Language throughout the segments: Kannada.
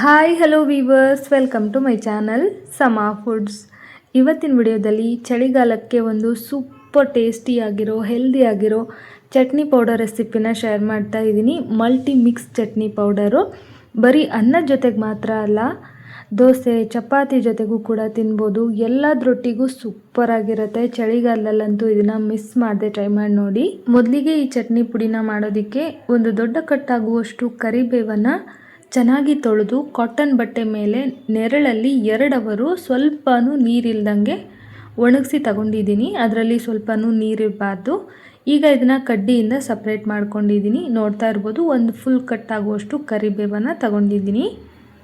Hi hello viewers welcome to my channel Sama foods ಇವತ್ತಿನ ವಿಡಿಯೋದಲ್ಲಿ ಚಳಿಗಾಲಕ್ಕೆ ಒಂದು ಸೂಪರ್ ಟೇಸ್ಟಿಯಾಗಿರೋ ಹೆಲ್ದಿಯಾಗಿರೋ ಚಟ್ನಿ ಪೌಡರ್ ರೆಸಿಪಿನ ಶೇರ್ ಮಾಡ್ತಾ ಇದ್ದೀನಿ. ಮಲ್ಟಿ ಮಿಕ್ಸ್ ಚಟ್ನಿ ಪೌಡರು ಬರೀ ಅನ್ನದ ಜೊತೆಗೆ ಮಾತ್ರ ಅಲ್ಲ, ದೋಸೆ, ಚಪಾತಿ ಜೊತೆಗೂ ಕೂಡ ತಿನ್ಬೋದು. ಎಲ್ಲದರೊಟ್ಟಿಗೂ ಸೂಪರ್ ಆಗಿರುತ್ತೆ. ಚಳಿಗಾಲದಲ್ಲಂತೂ ಇದನ್ನು ಮಿಸ್ ಮಾಡದೆ ಟ್ರೈ ಮಾಡಿ ನೋಡಿ. ಮೊದಲಿಗೆ ಈ ಚಟ್ನಿ ಪುಡಿನ ಮಾಡೋದಕ್ಕೆ ಒಂದು ದೊಡ್ಡ ಕಟ್ಟಾಗುವಷ್ಟು ಕರಿಬೇವನ್ನು ಚೆನ್ನಾಗಿ ತೊಳೆದು ಕಾಟನ್ ಬಟ್ಟೆ ಮೇಲೆ ನೆರಳಲ್ಲಿ ಎರಡು ಅವರು ಸ್ವಲ್ಪನೂ ನೀರಿಲ್ದಂಗೆ ಒಣಗಿಸಿ ತಗೊಂಡಿದ್ದೀನಿ. ಅದರಲ್ಲಿ ಸ್ವಲ್ಪನೂ ನೀರಿರಬಾರ್ದು. ಈಗ ಇದನ್ನು ಕಡ್ಡಿಯಿಂದ ಸಪ್ರೇಟ್ ಮಾಡ್ಕೊಂಡಿದ್ದೀನಿ. ನೋಡ್ತಾ ಇರ್ಬೋದು, ಒಂದು ಫುಲ್ ಕಟ್ ಆಗುವಷ್ಟು ಕರಿಬೇವನ್ನು ತಗೊಂಡಿದ್ದೀನಿ.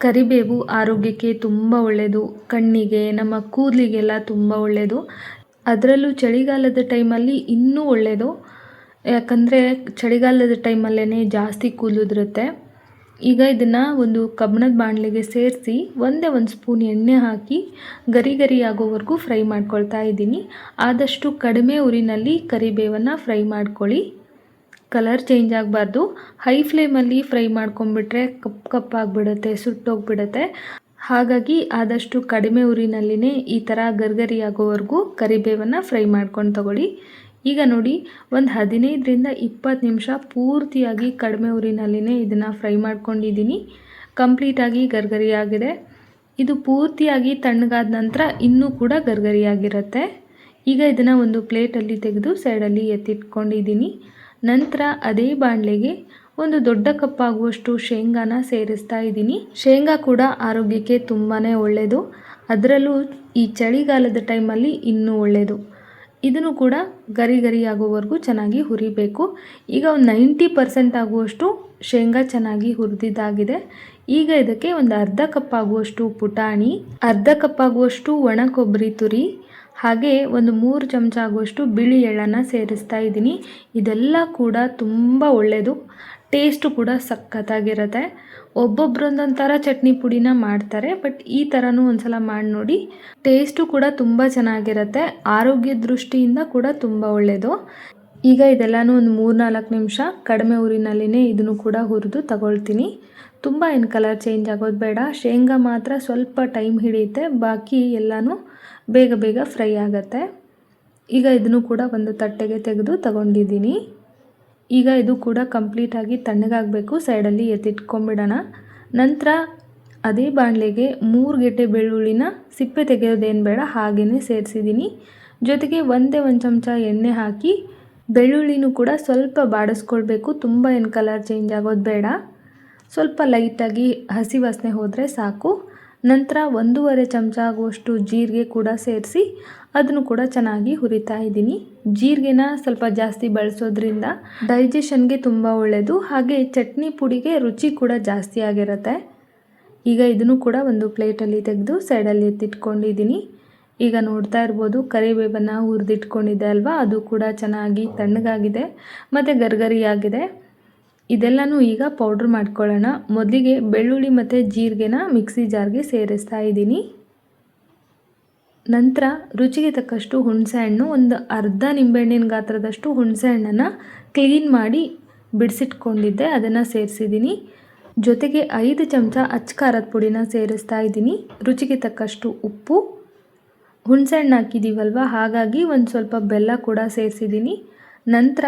ಕರಿಬೇವು ಆರೋಗ್ಯಕ್ಕೆ ತುಂಬ ಒಳ್ಳೆಯದು ಕಣ್ಣಿಗೆ, ನಮ್ಮ ಕೂದಲಿಗೆಲ್ಲ ತುಂಬ ಒಳ್ಳೆಯದು ಅದರಲ್ಲೂ ಚಳಿಗಾಲದ ಟೈಮಲ್ಲಿ ಇನ್ನೂ ಒಳ್ಳೆಯದು ಯಾಕಂದರೆ ಚಳಿಗಾಲದ ಟೈಮಲ್ಲೇ ಜಾಸ್ತಿ ಕೂದಲಿರುತ್ತೆ. ಈಗ ಇದನ್ನು ಒಂದು ಕಬ್ಬಣದ ಬಾಣಲೆಗೆ ಸೇರಿಸಿ ಒಂದೇ ಒಂದು ಸ್ಪೂನ್ ಎಣ್ಣೆ ಹಾಕಿ ಗರಿ ಗರಿ ಆಗೋವರೆಗೂ ಫ್ರೈ ಮಾಡ್ಕೊಳ್ತಾ ಇದ್ದೀನಿ. ಆದಷ್ಟು ಕಡಿಮೆ ಉರಿನಲ್ಲಿ ಕರಿಬೇವನ್ನು ಫ್ರೈ ಮಾಡ್ಕೊಳ್ಳಿ. ಕಲರ್ ಚೇಂಜ್ ಆಗಬಾರ್ದು. ಹೈ ಫ್ಲೇಮಲ್ಲಿ ಫ್ರೈ ಮಾಡ್ಕೊಂಬಿಟ್ರೆ ಕಪ್ ಕಪ್ಪಾಗಿಬಿಡುತ್ತೆ ಸುಟ್ಟೋಗ್ಬಿಡುತ್ತೆ. ಹಾಗಾಗಿ ಆದಷ್ಟು ಕಡಿಮೆ ಊರಿನಲ್ಲಿನೇ ಈ ಥರ ಗರ್ಗರಿ ಆಗೋವರೆಗೂ ಕರಿಬೇವನ್ನು ಫ್ರೈ ಮಾಡ್ಕೊಂಡು ತಗೊಳ್ಳಿ. ಈಗ ನೋಡಿ, ಒಂದು ಹದಿನೈದರಿಂದ ಇಪ್ಪತ್ತು ನಿಮಿಷ ಪೂರ್ತಿಯಾಗಿ ಕಡಿಮೆ ಊರಿನಲ್ಲಿನೇ ಇದನ್ನು ಫ್ರೈ ಮಾಡ್ಕೊಂಡಿದ್ದೀನಿ. ಕಂಪ್ಲೀಟಾಗಿ ಗರ್ಗರಿಯಾಗಿದೆ. ಇದು ಪೂರ್ತಿಯಾಗಿ ತಣ್ಣಗಾದ ನಂತರ ಇನ್ನೂ ಕೂಡ ಗರ್ಗರಿಯಾಗಿರುತ್ತೆ. ಈಗ ಇದನ್ನು ಒಂದು ಪ್ಲೇಟಲ್ಲಿ ತೆಗೆದು ಸೈಡಲ್ಲಿ ಎತ್ತಿಟ್ಕೊಂಡಿದ್ದೀನಿ. ನಂತರ ಅದೇ ಬಾಣಲೆಗೆ ಒಂದು ದೊಡ್ಡ ಕಪ್ಪಾಗುವಷ್ಟು ಶೇಂಗಾನ ಸೇರಿಸ್ತಾ ಇದ್ದೀನಿ. ಶೇಂಗಾ ಕೂಡ ಆರೋಗ್ಯಕ್ಕೆ ತುಂಬಾ ಒಳ್ಳೆಯದು ಅದರಲ್ಲೂ ಈ ಚಳಿಗಾಲದ ಟೈಮಲ್ಲಿ ಇನ್ನೂ ಒಳ್ಳೆಯದು ಇದನ್ನು ಕೂಡ ಗರಿ ಗರಿ ಚೆನ್ನಾಗಿ ಹುರಿಬೇಕು. ಈಗ ಒಂದು ನೈಂಟಿ ಪರ್ಸೆಂಟ್ ಆಗುವಷ್ಟು ಶೇಂಗಾ ಚೆನ್ನಾಗಿ ಹುರಿದಿದ್ದಾಗಿದೆ. ಈಗ ಇದಕ್ಕೆ ಒಂದು ಅರ್ಧ ಕಪ್ ಆಗುವಷ್ಟು ಪುಟಾಣಿ, ಅರ್ಧ ಕಪ್ ಆಗುವಷ್ಟು ಒಣ ಕೊಬ್ಬರಿ ತುರಿ, ಹಾಗೆ ಒಂದು ಮೂರು ಚಮಚ ಆಗುವಷ್ಟು ಬಿಳಿ ಎಳ್ಳನ್ನು ಸೇರಿಸ್ತಾ ಇದ್ದೀನಿ. ಇದೆಲ್ಲ ಕೂಡ ತುಂಬ ಒಳ್ಳೆಯದು ಟೇಸ್ಟು ಕೂಡ ಸಖತ್ತಾಗಿರುತ್ತೆ. ಒಬ್ಬೊಬ್ರು ಒಂದೊಂದು ಥರ ಚಟ್ನಿ ಪುಡಿನ ಮಾಡ್ತಾರೆ, ಬಟ್ ಈ ಥರನೂ ಒಂದು ಸಲ ಮಾಡಿ ನೋಡಿ. ಟೇಸ್ಟು ಕೂಡ ತುಂಬ ಚೆನ್ನಾಗಿರುತ್ತೆ. ಆರೋಗ್ಯ ದೃಷ್ಟಿಯಿಂದ ಕೂಡ ತುಂಬ ಒಳ್ಳೆಯದು ಈಗ ಇದೆಲ್ಲನೂ ಒಂದು ಮೂರು ನಾಲ್ಕು ನಿಮಿಷ ಕಡಿಮೆ ಊರಿನಲ್ಲಿನೇ ಇದನ್ನು ಕೂಡ ಹುರಿದು ತಗೊಳ್ತೀನಿ. ತುಂಬ ಏನು ಕಲರ್ ಚೇಂಜ್ ಆಗೋದು ಬೇಡ. ಶೇಂಗಾ ಮಾತ್ರ ಸ್ವಲ್ಪ ಟೈಮ್ ಹಿಡಿಯುತ್ತೆ. ಬಾಕಿ ಎಲ್ಲನೂ ಬೇಗ ಬೇಗ ಫ್ರೈ ಆಗುತ್ತೆ. ಈಗ ಇದನ್ನು ಕೂಡ ಒಂದು ತಟ್ಟೆಗೆ ತೆಗೆದು ತಗೊಂಡಿದ್ದೀನಿ. ಈಗ ಇದು ಕೂಡ ಕಂಪ್ಲೀಟಾಗಿ ತಣ್ಣಗಾಗಬೇಕು ಸೈಡಲ್ಲಿ ಎತ್ತಿಟ್ಕೊಂಬಿಡೋಣ. ನಂತರ ಅದೇ ಬಾಣಲೆಗೆ ಮೂರು ಗೆಡ್ಡೆ ಬೆಳ್ಳುಳ್ಳಿನ ಸಿಪ್ಪೆ ತೆಗೆಯೋದೇನು ಬೇಡ ಹಾಗೆಯೇ ಸೇರಿಸಿದ್ದೀನಿ. ಜೊತೆಗೆ ಒಂದೇ ಒಂದು ಚಮಚ ಎಣ್ಣೆ ಹಾಕಿ ಬೆಳ್ಳುಳ್ಳಿನೂ ಕೂಡ ಸ್ವಲ್ಪ ಬಾಡಿಸ್ಕೊಳ್ಬೇಕು, ತುಂಬ ಏನು ಕಲರ್ ಚೇಂಜ್ ಆಗೋದು ಬೇಡ. ಸ್ವಲ್ಪ ಲೈಟಾಗಿ ಹಸಿ ವಾಸನೆ ಹೋದರೆ ಸಾಕು. ನಂತರ ಒಂದೂವರೆ ಚಮಚ ಆಗುವಷ್ಟು ಜೀರಿಗೆ ಕೂಡ ಸೇರಿಸಿ ಅದನ್ನು ಕೂಡ ಚೆನ್ನಾಗಿ ಹುರಿತಾ ಇದ್ದೀನಿ. ಜೀರಿಗೆನ ಸ್ವಲ್ಪ ಜಾಸ್ತಿ ಬಳಸೋದ್ರಿಂದ ಡೈಜೆಷನ್ಗೆ ತುಂಬ ಒಳ್ಳೆಯದು ಹಾಗೆ ಚಟ್ನಿ ಪುಡಿಗೆ ರುಚಿ ಕೂಡ ಜಾಸ್ತಿ ಆಗಿರುತ್ತೆ. ಈಗ ಇದನ್ನು ಕೂಡ ಒಂದು ಪ್ಲೇಟಲ್ಲಿ ತೆಗೆದು ಸೈಡಲ್ಲಿ ಎತ್ತಿಟ್ಕೊಂಡಿದ್ದೀನಿ. ಈಗ ನೋಡ್ತಾ ಇರ್ಬೋದು, ಕರಿಬೇವನ್ನು ಹುರಿದಿಟ್ಕೊಂಡಿದ್ದೆ ಅಲ್ವಾ? ಅದು ಕೂಡ ಚೆನ್ನಾಗಿ ತಣ್ಣಗಾಗಿದೆ, ಮತ್ತು ಗರ್ಗರಿಯಾಗಿದೆ. ಇದೆಲ್ಲನೂ ಈಗ ಪೌಡ್ರ್ ಮಾಡ್ಕೊಳ್ಳೋಣ. ಮೊದಲಿಗೆ ಬೆಳ್ಳುಳ್ಳಿ ಮತ್ತು ಜೀರಿಗೆನ ಮಿಕ್ಸಿ ಜಾರ್ಗೆ ಸೇರಿಸ್ತಾ ಇದ್ದೀನಿ. ನಂತರ ರುಚಿಗೆ ತಕ್ಕಷ್ಟು ಹುಣಸೆಹಣ್ಣು ಒಂದು ಅರ್ಧ ನಿಂಬೆಹಣ್ಣಿನ ಗಾತ್ರದಷ್ಟು ಹುಣಸೆಹಣ್ಣನ್ನು ಕ್ಲೀನ್ ಮಾಡಿ ಬಿಡಿಸಿಟ್ಕೊಂಡಿದ್ದೆ, ಅದನ್ನು ಸೇರಿಸಿದ್ದೀನಿ. ಜೊತೆಗೆ ಐದು ಚಮಚ ಅಚ್ಚಖಾರದ ಪುಡಿನ ಸೇರಿಸ್ತಾ ಇದ್ದೀನಿ. ರುಚಿಗೆ ತಕ್ಕಷ್ಟು ಉಪ್ಪು. ಹುಣಸೆಹಣ್ಣು ಹಾಕಿದ್ದೀವಲ್ವ ಹಾಗಾಗಿ ಒಂದು ಸ್ವಲ್ಪ ಬೆಲ್ಲ ಕೂಡ ಸೇರಿಸಿದ್ದೀನಿ. ನಂತರ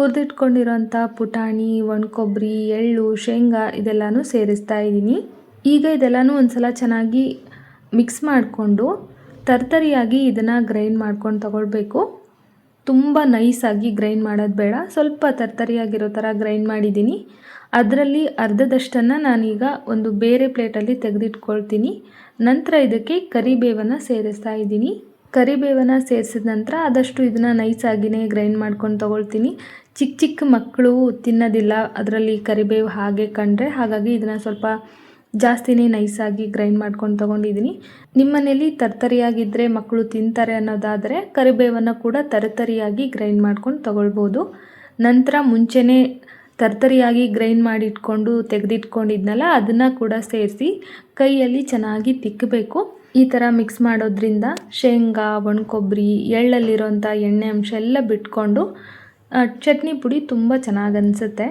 ಹುರಿದಿಟ್ಕೊಂಡಿರೋಂಥ ಪುಟಾಣಿ ಒಣಕೊಬ್ಬರಿ ಎಳ್ಳು, ಶೇಂಗಾ ಇದೆಲ್ಲನೂ ಸೇರಿಸ್ತಾ ಇದ್ದೀನಿ. ಈಗ ಇದೆಲ್ಲನೂ ಒಂದು ಸಲ ಚೆನ್ನಾಗಿ ಮಿಕ್ಸ್ ಮಾಡಿಕೊಂಡು ತರ್ತರಿಯಾಗಿ ಇದನ್ನು ಗ್ರೈಂಡ್ ಮಾಡ್ಕೊಂಡು ತಗೊಳ್ಬೇಕು. ತುಂಬ ನೈಸಾಗಿ ಗ್ರೈಂಡ್ ಮಾಡೋದು ಬೇಡ. ಸ್ವಲ್ಪ ತರ್ತರಿಯಾಗಿರೋ ಥರ ಗ್ರೈಂಡ್ ಮಾಡಿದ್ದೀನಿ. ಅದರಲ್ಲಿ ಅರ್ಧದಷ್ಟನ್ನು ನಾನೀಗ ಒಂದು ಬೇರೆ ಪ್ಲೇಟಲ್ಲಿ ತೆಗೆದಿಟ್ಕೊಳ್ತೀನಿ. ನಂತರ ಇದಕ್ಕೆ ಕರಿಬೇವನ್ನು ಸೇರಿಸ್ತಾ ಇದ್ದೀನಿ. ಕರಿಬೇವನ್ನು ಸೇರಿಸಿದ ನಂತರ ಆದಷ್ಟು ಇದನ್ನು ನೈಸಾಗಿಯೇ ಗ್ರೈಂಡ್ ಮಾಡ್ಕೊಂಡು ತೊಗೊಳ್ತೀನಿ. ಚಿಕ್ಕ ಚಿಕ್ಕ ಮಕ್ಕಳು ತಿನ್ನೋದಿಲ್ಲ, ಅದರಲ್ಲಿ ಕರಿಬೇವು ಹಾಗೆ ಕಂಡ್ರೆ ಹಾಗಾಗಿ ಇದನ್ನು ಸ್ವಲ್ಪ ಜಾಸ್ತಿನೇ ನೈಸಾಗಿ ಗ್ರೈಂಡ್ ಮಾಡ್ಕೊಂಡು ತೊಗೊಂಡಿದ್ದೀನಿ ನಿಮ್ಮನೇಲಿ ತರ್ತರಿಯಾಗಿದ್ದರೆ ಮಕ್ಕಳು ತಿಂತಾರೆ ಅನ್ನೋದಾದರೆ ಕರಿಬೇವನ್ನು ಕೂಡ ತರತರಿಯಾಗಿ ಗ್ರೈಂಡ್ ಮಾಡ್ಕೊಂಡು ತೊಗೊಳ್ಬೋದು. ನಂತರ ಮುಂಚೆನೇ ತರ್ತರಿಯಾಗಿ ಗ್ರೈಂಡ್ ಮಾಡಿ ಇಟ್ಕೊಂಡು ತೆಗೆದಿಟ್ಕೊಂಡಿದ್ನಲ್ಲ, ಅದನ್ನು ಕೂಡ ಸೇರಿಸಿ ಕೈಯಲ್ಲಿ ಚೆನ್ನಾಗಿ ತಿಕ್ಕಬೇಕು ಈ ಥರ ಮಿಕ್ಸ್ ಮಾಡೋದ್ರಿಂದ ಶೇಂಗಾ, ಒಣಕೊಬ್ಬರಿ ಎಳ್ಳಲ್ಲಿರೋಂಥ ಎಣ್ಣೆ ಅಂಶ ಎಲ್ಲ ಬಿಟ್ಕೊಂಡು ಚಟ್ನಿ ಪುಡಿ ತುಂಬ ಚೆನ್ನಾಗಿ ಅನಿಸುತ್ತೆ.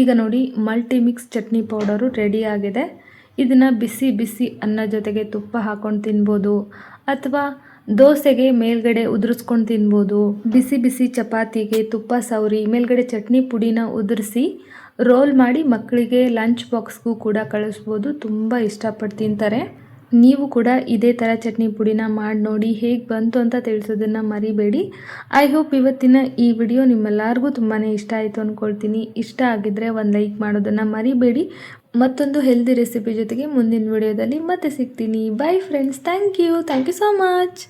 ಈಗ ನೋಡಿ multi mix chutney powder ready ಆಗಿದೆ. ಇದನ್ನು ಬಿಸಿ ಬಿಸಿ ಅನ್ನ ಜೊತೆಗೆ ತುಪ್ಪ ಹಾಕ್ಕೊಂಡು ತಿನ್ಬೋದು. ಅಥವಾ ದೋಸೆಗೆ ಮೇಲ್ಗಡೆ ಉದುರಿಸ್ಕೊಂಡು ತಿನ್ಬೋದು. ಬಿಸಿ ಬಿಸಿ ಚಪಾತಿಗೆ ತುಪ್ಪ ಸವರಿ, ಮೇಲ್ಗಡೆ ಚಟ್ನಿ ಪುಡಿನ ಉದುರಿಸಿ ರೋಲ್ ಮಾಡಿ ಮಕ್ಕಳಿಗೆ ಲಂಚ್ ಬಾಕ್ಸ್ಗೂ ಕೂಡ ಕಳಿಸ್ಬೋದು. ತುಂಬ ಇಷ್ಟಪಟ್ಟು ತಿಂತಾರೆ. ನೀವು ಕೂಡ ಇದೇ ಥರ ಚಟ್ನಿ ಪುಡಿನ ಮಾಡಿ ನೋಡಿ ಹೇಗೆ ಬಂತು ಅಂತ ತಿಳಿಸೋದನ್ನು ಮರಿಬೇಡಿ. ಐ ಹೋಪ್ ಇವತ್ತಿನ ಈ ವಿಡಿಯೋ ನಿಮ್ಮೆಲ್ಲರಿಗೂ ತುಂಬಾ ಇಷ್ಟ ಆಯಿತು ಅಂದ್ಕೊಳ್ತೀನಿ ಇಷ್ಟ ಆಗಿದ್ದರೆ ಒಂದು ಲೈಕ್ ಮಾಡೋದನ್ನು ಮರಿಬೇಡಿ. ಮತ್ತೊಂದು ಹೆಲ್ದಿ ರೆಸಿಪಿ ಜೊತೆಗೆ ಮುಂದಿನ ವಿಡಿಯೋದಲ್ಲಿ ಮತ್ತೆ ಸಿಗ್ತೀನಿ. Bye friends thank you thank you so much